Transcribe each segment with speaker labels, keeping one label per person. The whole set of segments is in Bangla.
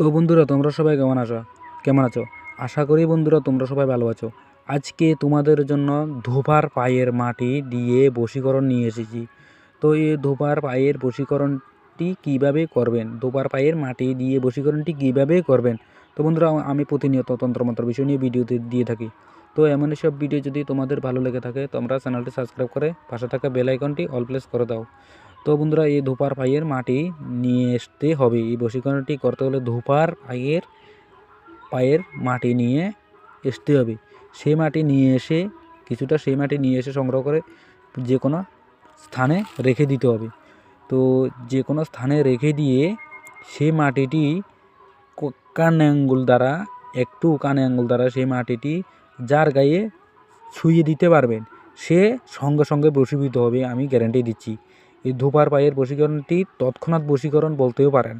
Speaker 1: তো বন্ধুরা, তোমরা সবাই কেমন আছো? কেমন আছো? আশা করি বন্ধুরা, তোমরা সবাই ভালো আছো। আজকে তোমাদের জন্য ধোপার পায়ের মাটি দিয়ে বশীকরণ নিয়ে এসেছি। তো এই ধোপার পায়ের বশীকরণটি কীভাবে করবেন? ধোপার পায়ের মাটি দিয়ে বশীকরণটি কীভাবে করবেন? তো বন্ধুরা আমি প্রতিনিয়ত তন্ত্রমন্ত্র বিষয় নিয়ে ভিডিওতে দিয়ে থাকি। তো এমন সব ভিডিও যদি তোমাদের ভালো লেগে থাকে, তোমরা চ্যানেলটি সাবস্ক্রাইব করে পাশে থাকা বেল আইকনটি অল প্লেস করে দাও। তো বন্ধুরা, এই ধোপার পায়ের মাটি নিয়ে আসতে হবে। এই বশীকরণটি করতে হলে ধোপার পায়ের পায়ের মাটি নিয়ে আসতে হবে। সেই মাটি নিয়ে এসে, কিছুটা সেই মাটি নিয়ে এসে সংগ্রহ করে যে কোনো স্থানে রেখে দিতে হবে। তো যে কোনো স্থানে রেখে দিয়ে সেই মাটিটি কান আঙ্গুল দ্বারা, একটু কানে আঙ্গুল দ্বারা সেই মাটিটি যার গায়ে ছুঁয়ে দিতে পারবেন, সে সঙ্গে সঙ্গে বশীভূত হবে, আমি গ্যারান্টি দিচ্ছি। এই ধোপার পায়ের বশীকরণটি তৎক্ষণাৎ বশীকরণ বলতেও পারেন।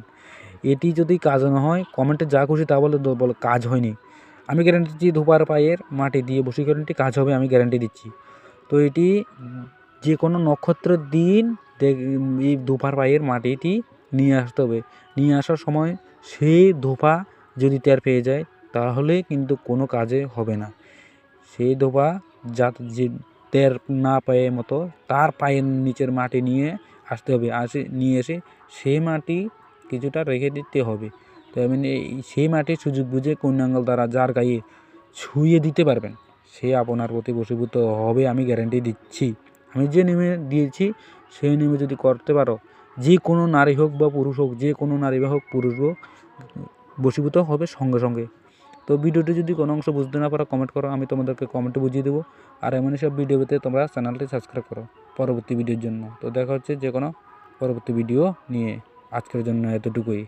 Speaker 1: এটি যদি কাজ না হয়, কমেন্টে যা খুশি তা বলে বলে কাজ হয়নি। আমি গ্যারান্টি দিচ্ছি, ধোপার পায়ের মাটি দিয়ে বশীকরণটি কাজ হবে, আমি গ্যারান্টি দিচ্ছি। তো এটি যে কোনো নক্ষত্রের দিন এই ধোপার পায়ের মাটিটি নিয়ে আসতে হবে। নিয়ে আসার সময় সেই ধোপা যদি টের পেয়ে যায়, তাহলে কিন্তু কোনো কাজে হবে না। সেই ধোপা যা যে টের না পায়ে মতো তার পায়ের নিচের মাটি নিয়ে আসতে হবে। আসে, নিয়ে এসে সেই মাটি কিছুটা রেখে দিতে হবে। তো এমনি সেই মাটি সুযোগ বুঝে কন্যাঙ্গল দ্বারা যার গায়ে ছুঁয়ে দিতে পারবেন, সে আপনার প্রতি বশীভূত হবে আমি গ্যারান্টি দিচ্ছি। আমি যে নেমে দিয়েছি সেই নেমে যদি করতে পারো, যে কোনো নারী হোক বা পুরুষ হোক, যে কোনো নারী হোক, পুরুষ হোক, বশীভূত হবে সঙ্গে সঙ্গে। তো ভিডিওটি যদি কোনো অংশ বুঝতে না পারো কমেন্ট করো, আমি তোমাদেরকে কমেন্টে বুঝিয়ে দেবো। আর এমন সব ভিডিওতে তোমরা চ্যানেলটি সাবস্ক্রাইব করো পরবর্তী ভিডিওর জন্য। তো দেখা হচ্ছে যে কোনো পরবর্তী ভিডিও নিয়ে। আজকের জন্য এতটুকুই।